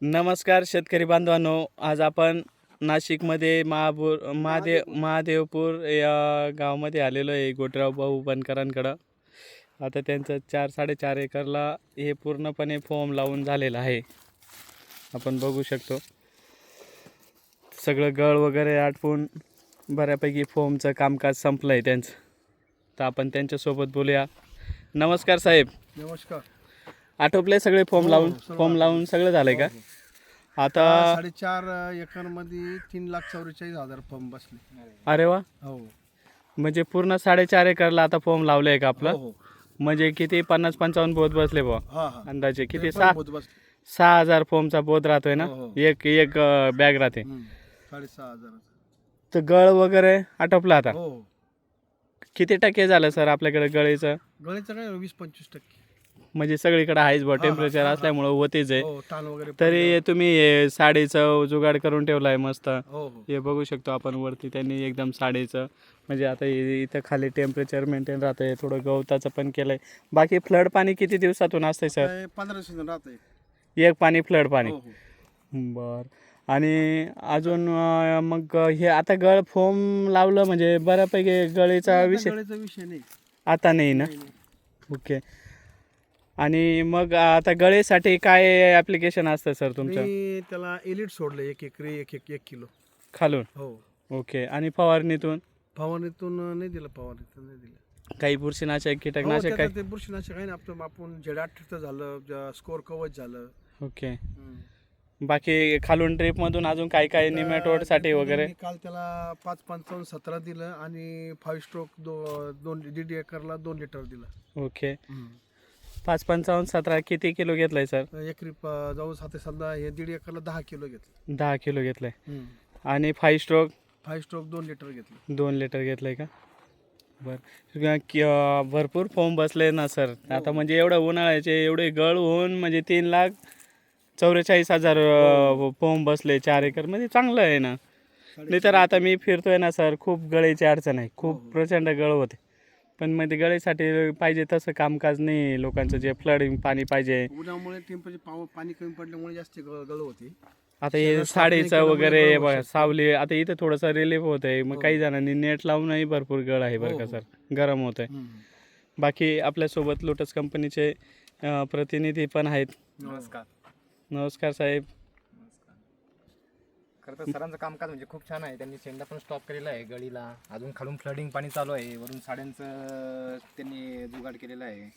नमस्कार शेतकरी बांधवांनो आज आपण नाशिकमध्ये महापूर महादेव महादेवपूर या गावामध्ये आलेलो आहे गोटराव भाऊ बनकरांकडं. आता त्यांचं चार साडेचार एकरला हे पूर्णपणे फॉर्म लावून झालेलं आहे. आपण बघू शकतो. सगळं गळ वगैरे आटपून बऱ्यापैकी फॉर्मचं कामकाज संपलं आहे त्यांचं. तर आपण त्यांच्यासोबत बोलूया. नमस्कार साहेब. नमस्कार. आटोपले सगळे फॉर्म हो, लावून फॉर्म लावून सगळं झालंय का? आता साडेचार एकरमध्ये तीन लाख चौवेचाळीस हजार पंप बसले. अरे वा. हो. म्हणजे पूर्ण साडेचार एकरला आता फॉर्म लावलाय का आपला? हो, हो. म्हणजे किती? पन्नास पंचावन्न बोध बसले बुवा. अंदाजे किती? सहा. सहा हजार फॉर्मचा बोध राहतोय ना. एक एक बॅग राहते. साडेसहा हजार तर गळ वगैरे आटोपला आता. किती टक्के झालं सर आपल्याकडे गळीचं? गणितचं काय? वीस पंचवीस टक्के. म्हणजे सगळीकडे आहेच बुवा हा, हा, टेम्परेचर. असल्यामुळं होतेच आहे. हो ताण वगैरे तरी तुम्ही हे साडीचं जुगाड करून ठेवलाय मस्त. पडलं. हो हो. हे बघू शकतो आपण वरती त्यांनी एकदम साडीचं. म्हणजे आता इथं खाली टेम्परेचर मेंटेन राहतंय थोडं गवताचं पण केलंय. बाकी फ्लड पाणी किती दिवसातून असतंय सर? काय पंधरा सीझन राहत एक पाणी फ्लड पाणी. हो हो. बर. आणि अजून अं, मग हे आता गळ फोम लावलं म्हणजे बऱ्यापैकी गळीचा विषय गळीचा विषय नाही. आता नाही ना. ओके. आणि मग आता गळीसाठी काय ॲप्लिकेशन असतं सर तुमचं? मी त्याला एलिट सोडलं एक एकरी एक एक एक किलो. खालून? हो. ओके आणि फवारणीतून? फवारणीतून नाही दिलं फवारणीतून नाही दिलं. काही बुरशीनाशक हो, कीटकनाशक त्याचं काय? ते बुरशीनाशक आहे ना आपण आपण जेड अठ्ठ्याहत्तर झालं स्कोर कवच झालं. ओके हम्म. बाकी खालून ट्रिप मधून अजून काय काय निमेटोडसाठी वगैरे? मी काल त्याला पाच पंचावन्न सतरा दिलं आणि फाईव्ह स्ट्रोक दो दोन दीड एकरला दोन लिटर दिलं. ओके पाच पंचावन्न सतरा किती किलो घेतलाय सर? एकरी प- जाऊ साते समजा हे दीड एकरला दहा किलो घेतलं. दहा किलो घेतलाय. आणि फाईव्ह स्ट्रोक फाईव्ह स्ट्रोक दोन लिटर घेतलं. दोन लिटर घेतलंय का? बर. कि- अं, भरपूर फॉर्म बसले ना सर? आता म्हणजे एवढं उन्हाळ्याचे एवढे गळ होऊन म्हणजे तीन लाख चौवेचाळीस हजार फॉर्म बसले चार एकर. म्हणजे चांगलं आहे ना. नाही तर आता मी फिरतोय ना सर. खूप गळीची अडचण आहे. खूप प्रचंड गळ होते. पण मग ते गळीसाठी पाहिजे तसं कामकाज नाही लोकांचं जे फ्लडिंग पाणी पाहिजे. उन्हामुळे टेम्परेचर पाणी कमी पडल्यामुळे जास्त गळ गळ होती. आता हे साडीचं वगैरे बघा, सावली आता इथं थोडंसं रिलीफ होत आहे मग हो. काही जणांनी नेट लावूनही भरपूर गळ आहे बरं हो, का हो. सर? गरम होत आहे बाकी आपल्यासोबत लोटस कंपनीचे अं, प्रतिनिधी पण आहेत. नमस्कार. नमस्कार साहेब. खरं तर सरांचं कामकाज म्हणजे खूप छान आहे. त्यांनी शेंडा पण स्टॉप केलेला आहे गळीला. अजून खालून फ्लडिंग पाणी चालू आहे. वरून साड्यांचं त्यांनी जुगाड केलेलं आहे.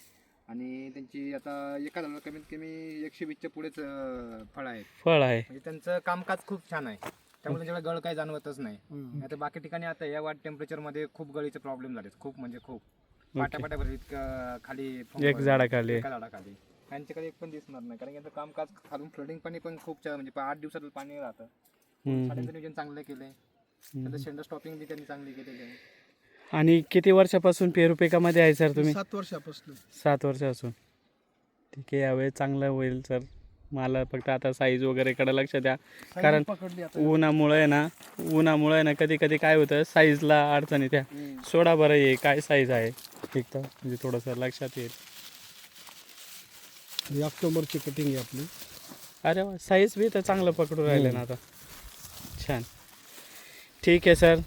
आणि त्यांची आता एका झाडाला कमीत कमी एकशे वीसच्या पुढेच फळ आहेत. फळ आहे. म्हणजे त्यांचं कामकाज खूप छान आहे. त्यामुळे त्यांच्याकडे गळ काही जाणवतच नाही. आता बाकी ठिकाणी आता या वाट टेम्परेचरमध्ये खूप गळीचे प्रॉब्लेम झालेत. खूप म्हणजे खूप. पाट्या खाली एक झाडाखाली. एका झाडाखाली. त्यांच्याकडे एक पण दिसणार नाही. कारण की यांचं कामकाज खालून फ्लडिंग पाणी पण खूप छान म्हणजे आठ दिवसात पाणी राहतं. साड्यांचं नियोजन चांगलं केलंय. त्याचं शेंडा स्टॉपिंग बी त्यांनी चांगली केलेली आहे. आणि किती वर्षापासून पेरू पिकामध्ये आहे सर तुम्ही? सात वर्षापासून. सात वर्षापासून. ठीक आहे यावेळी चांगलं होईल सर. मला फक्त आता साईज वगैरे कडे लक्ष द्या. कारण पकडली आता. उन्हामुळे आहे ना उन्हामुळे आहे ना कधी कधी काय होतं साईजला अडचण येत्या सोडा बरं ये काय साईज आहे. ठीक तर म्हणजे थोडंसं लक्षात येईल. ही ऑक्टोबरची कटिंग आहे आपली. अरे वा साईज बी तर चांगलं पकडून राहिलं ना आता. छान. ठीक आहे सर.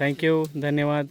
थँक्यू धन्यवाद.